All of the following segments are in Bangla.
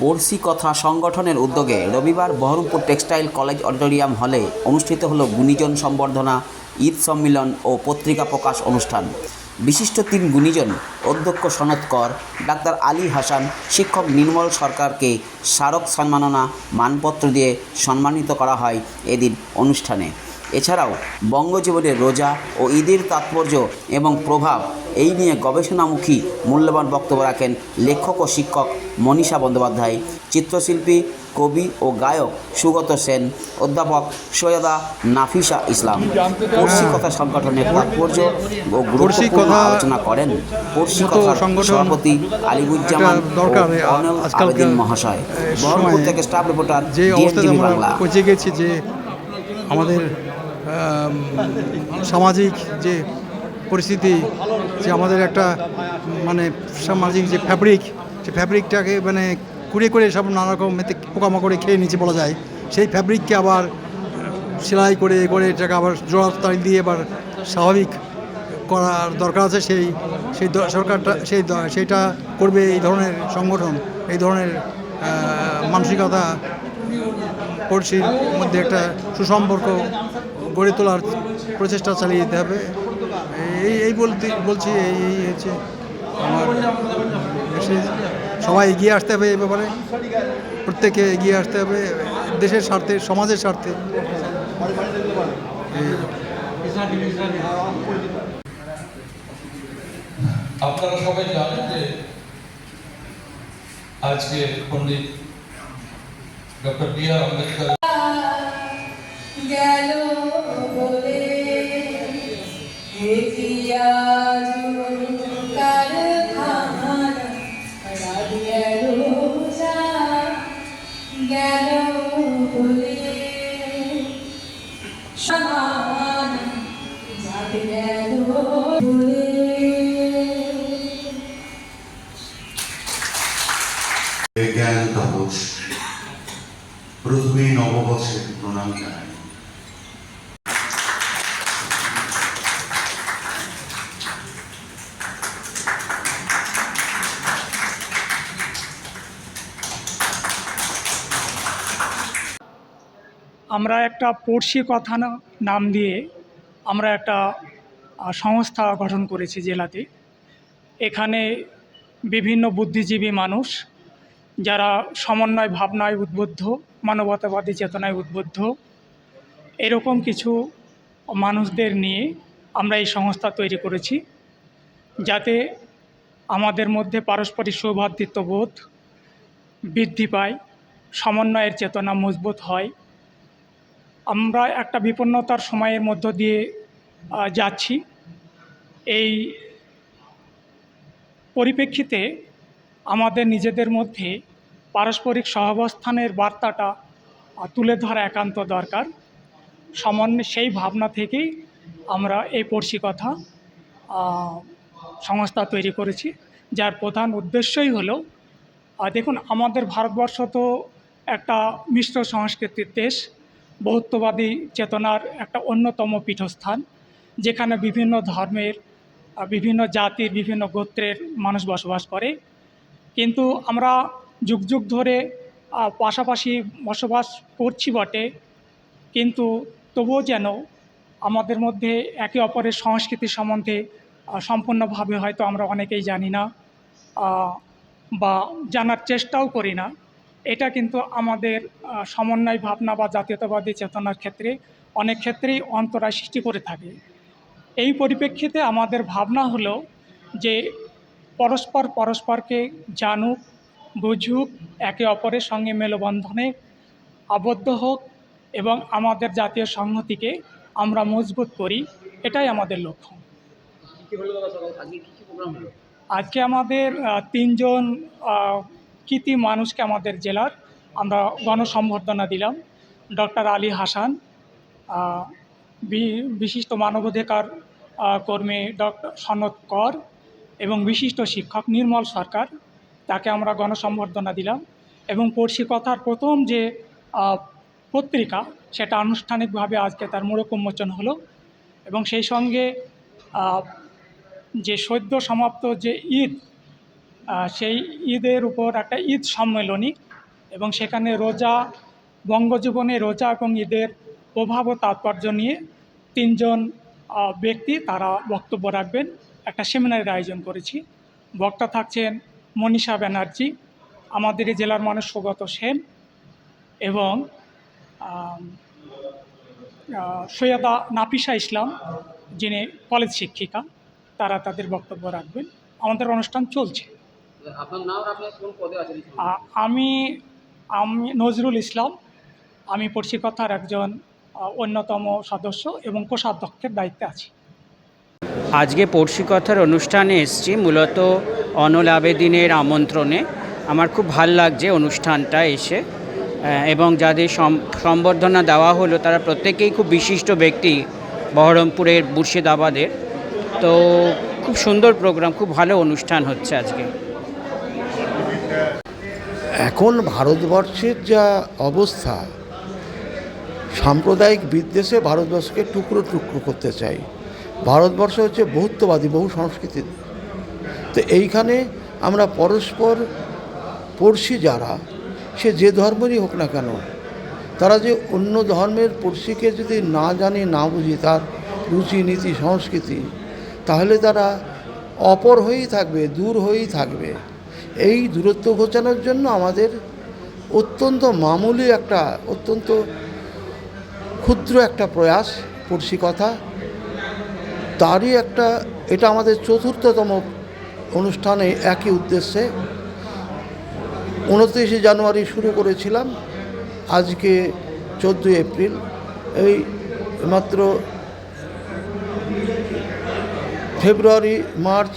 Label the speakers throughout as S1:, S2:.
S1: পড়শি কথা সংগঠনের উদ্যোগে রবিবার বহরমপুর টেক্সটাইল কলেজ অডিটোরিয়াম হলে অনুষ্ঠিত হলো গুণীজন সম্বর্ধনা, ঈদ সম্মিলন ও পত্রিকা প্রকাশ অনুষ্ঠান। বিশিষ্ট তিন গুণীজন, অধ্যক্ষ সনৎ কর, ডাক্তার আলী হাসান, শিক্ষক নির্মল সরকারকে স্মারক সম্মাননা, মানপত্র দিয়ে সম্মানিত করা হয় এদিন অনুষ্ঠানে। এছাড়াও বঙ্গজীবনের রোজা ও ঈদের তাৎপর্য এবং প্রভাব এই নিয়ে গবেষণামুখী মূল্যবান বক্তব্য রাখেন লেখক ও শিক্ষক মনীষা বন্দ্যোপাধ্যায় চিত্রশিল্পী কবি ও গায়ক সুগত সেন অধ্যাপক সৈয়দা নাফিসা ইসলাম। পড়শি কথা সংগঠনের তাৎপর্য ও গুরুত্বপূর্ণ
S2: কথা-
S1: আলোচনা করেন পড়শি
S2: সংগঠন
S1: সভাপতি আলিবুজ্জামান আবেদিন মহাশয়। বহরমপুর থেকে স্টাফ রিপোর্টার ডিএনটিভি বাংলা।
S2: পৌঁছে গেছি যে আমাদের সামাজিক যে পরিস্থিতি যে আমাদের একটা মানে সামাজিক যে ফ্যাব্রিক সে ফ্যাব্রিকটাকে মানে কুড়ে করে সব নানারকম এতে পোকামাকড়ে খেয়ে নিচে বলা যায়। সেই ফ্যাব্রিককে আবার সেলাই করে করে এটাকে আবার জোড়া জোড়াতালি দিয়ে এবার স্বাভাবিক করার দরকার আছে। সেই সেই সরকারটা, সেই সেইটা করবে এই ধরনের সংগঠন, এই ধরনের মানসিকতা পড়শির মধ্যে একটা সুসম্পর্ক গড়ে তোলার প্রচেষ্টা চালিয়ে যেতে হবে। এই এই বলতে, বলছি, এই হচ্ছে আমার দেশে সবাই এগিয়ে আসতে হবে এ ব্যাপারে। প্রত্যেকে এগিয়ে আসতে হবে, দেশের স্বার্থে, সমাজের স্বার্থে।
S3: আপনারা সবাই জানেন যে আজকে Pandit doctor B R Ambedkar
S4: সমান যাতে গেল
S5: জ্ঞান তাপস প্রথমেই নববর্ষের প্রণাম জানাই।
S6: আমরা একটা পড়শি কথা নাম দিয়ে আমরা একটা সংস্থা গঠন করেছি জেলাতে। এখানে বিভিন্ন বুদ্ধিজীবী মানুষ যারা সমন্বয়, ভাবনায় উদ্বুদ্ধ, মানবতাবাদী চেতনায় উদ্বুদ্ধ, এরকম কিছু মানুষদের নিয়ে আমরা এই সংস্থা তৈরি করেছি যাতে আমাদের মধ্যে পারস্পরিক সৌভাতৃত্ববোধ বৃদ্ধি পায়, সমন্বয়ের চেতনা মজবুত হয় আমরা একটা বিপন্নতার সময়ের মধ্য দিয়ে যাচ্ছি। এই পরিপ্রেক্ষিতে আমাদের নিজেদের মধ্যে পারস্পরিক সহাবস্থানের বার্তাটা তুলে ধরা একান্ত দরকার। সমন্বয়, সেই ভাবনা থেকেই আমরা এই পড়শি কথা সংস্থা তৈরি করেছি। যার প্রধান উদ্দেশ্যই হলো দেখুন, আমাদের ভারতবর্ষ তো একটা মিশ্র সংস্কৃতির দেশ। বহুত্ববাদী চেতনার একটা অন্যতম পীঠস্থান, যেখানে বিভিন্ন ধর্মের বিভিন্ন জাতির, বিভিন্ন গোত্রের মানুষ বসবাস করে। কিন্তু আমরা যুগ যুগ ধরে পাশাপাশি বসবাস করছি বটে, কিন্তু তবুও যেন আমাদের মধ্যে একে অপরের সংস্কৃতি সম্বন্ধে সম্পূর্ণভাবে হয়তো আমরা অনেকেই জানি না বা জানার চেষ্টাও করি না। এটা কিন্তু আমাদের সমন্বয় ভাবনা বা জাতীয়তাবাদী চেতনার ক্ষেত্রে অনেক ক্ষেত্রেই অন্তরায় সৃষ্টি করে থাকে। এই পরিপ্রেক্ষিতে আমাদের ভাবনা হলো যে পরস্পর পরস্পরকে জানুক বুঝুক একে অপরের সঙ্গে মেলবন্ধনে আবদ্ধ হোক এবং আমাদের জাতীয় সংহতিকে আমরা মজবুত করি এটাই আমাদের লক্ষ্য। আজকে আমাদের তিনজন কৃতি মানুষকে আমাদের জেলার আমরা গণসম্বর্ধনা দিলাম। ডক্টর আলী হাসান বিশিষ্ট মানবাধিকার কর্মী ডক্টর সনৎ কর এবং বিশিষ্ট শিক্ষক নির্মল সরকার, তাকে আমরা গণসম্বর্ধনা দিলাম এবং পড়শি কথার প্রথম যে পত্রিকা সেটা আনুষ্ঠানিকভাবে আজকে তার মোড়ক উন্মোচন হলো এবং সেই সঙ্গে যে সদ্য সমাপ্ত যে ঈদ সেই ঈদের উপর একটা ঈদ সম্মেলনী এবং সেখানে রোজা, বঙ্গজীবনে রোজা এবং ঈদের প্রভাব ও তাৎপর্য নিয়ে তিনজন ব্যক্তি তারা বক্তব্য রাখবেন। একটা সেমিনারের আয়োজন করেছি। বক্তা থাকছেন মনীষা ব্যানার্জি, আমাদের এই জেলার মানুষ সৌগত সেন এবং সৈয়দা নাফিসা ইসলাম, যিনি কলেজ শিক্ষিকা, তারা তাদের বক্তব্য রাখবেন। আমাদের অনুষ্ঠান চলছে।
S1: আপনার নাম আপনি কোন পদে আছেন
S6: আ- আমি আমি নজরুল ইসলাম। আমি পড়শিকথার একজন অন্যতম সদস্য এবং কোষাধ্যক্ষের দায়িত্বে আছি।
S7: আজকে পড়শিকথার অনুষ্ঠানে এসেছি মূলত অনল আবেদিনের আমন্ত্রণে। আমার খুব ভালো লাগছে অনুষ্ঠানটা এসে এবং যাদের সম- সম্বর্ধনা দেওয়া হলো তারা প্রত্যেকেই খুব বিশিষ্ট ব্যক্তি বহরমপুরের মুর্শিদাবাদের। তো খুব সুন্দর প্রোগ্রাম খুব ভালো অনুষ্ঠান হচ্ছে আজকে।
S8: এখন ভারতবর্ষের যা অবস্থা, সাম্প্রদায়িক বিদ্বেষে ভারতবর্ষকে টুকরো টুকরো করতে চাই। ভারতবর্ষ হচ্ছে বহুত্ববাদী, বহু সংস্কৃতির। তো এইখানে আমরা পরস্পর পড়শি যারা, সে যে ধর্মেরই হোক না কেন, তারা যে অন্য ধর্মের পড়শিকে যদি না জানি, না বুঝি তার রুচি, নীতি, সংস্কৃতি, তাহলে তারা অপর হয়েই থাকবে, দূর হয়েই থাকবে। এই দূরত্ব ঘোচানোর জন্য আমাদের অত্যন্ত মামুলি একটা, অত্যন্ত ক্ষুদ্র একটা প্রয়াস, পড়শি কথা। তারই একটা, এটা আমাদের চতুর্থতম অনুষ্ঠানে একই উদ্দেশ্যে উনত্রিশে জানুয়ারি শুরু করেছিলাম, আজকে চোদ্দোই এপ্রিল। এই মাত্র ফেব্রুয়ারি, মার্চ,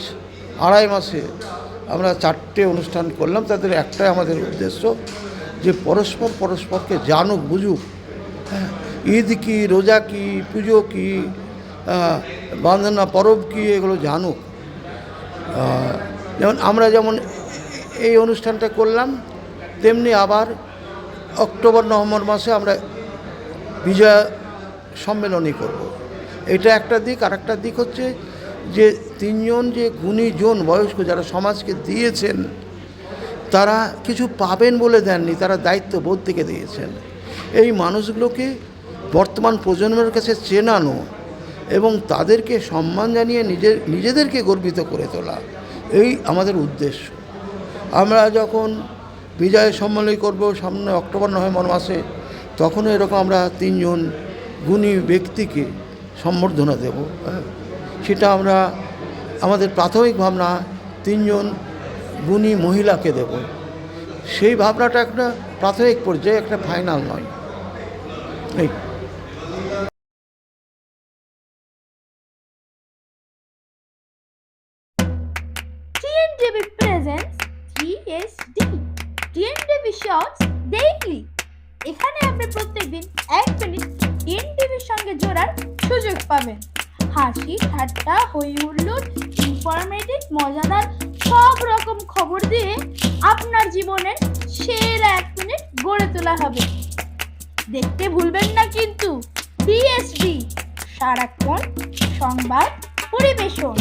S8: আড়াই মাসে আমরা চারটে অনুষ্ঠান করলাম, তাদের একটাই আমাদের উদ্দেশ্য যে পরস্পর পরস্পরকে জানুক, বুঝুক হ্যাঁ ঈদ কী, রোজা কী, পুজো কী বান্ধনা পরব কী, এগুলো জানুক যেমন আমরা যেমন এই অনুষ্ঠানটা করলাম, তেমনি আবার অক্টোবর, নভেম্বর মাসে আমরা বিজয়া সম্মেলনী করব। এটা একটা দিক আর একটা দিক হচ্ছে যে তিনজন যে গুণীজন বয়স্ক যারা সমাজকে দিয়েছেন, তারা কিছু পাবেন বলে দেননি, তারা দায়িত্ববোধ থেকে দিয়েছেন এই মানুষগুলোকে বর্তমান প্রজন্মের কাছে চেনানো এবং তাদেরকে সম্মান জানিয়ে নিজের, নিজেদেরকে গর্বিত করে তোলা, এই আমাদের উদ্দেশ্য আমরা যখন বিজয় সম্মেলন করব সামনে অক্টোবর, নভেম্বর মাসে, তখনও এরকম আমরা তিনজন গুণী ব্যক্তিকে সম্বর্ধনা দেব হ্যাঁ। সেটা আমরা, আমাদের প্রাথমিক ভাবনা তিনজন গুণী মহিলাকে দেব। সেই ভাবনাটা একটা প্রাথমিক পর্যায়ে, একটা ফাইনাল নয়। এই।
S9: Presents 3SD TNTV Shorts Daily এখানে আপনি প্রত্যেকদিন এক মিনিট টিএনটিভির সঙ্গে জোড়ার সুযোগ পাবেন। হাসি ঠাট্টা, হই হুল্লোড় ইনফরমেটিভ মজাদার, সব রকম খবর দিয়ে আপনার জীবনের সেরা এক মিনিট গড়ে তোলা হবে। দেখতে ভুলবেন না কিন্তু টিএসডি সারাক্ষণ সংবাদ পরিবেশন।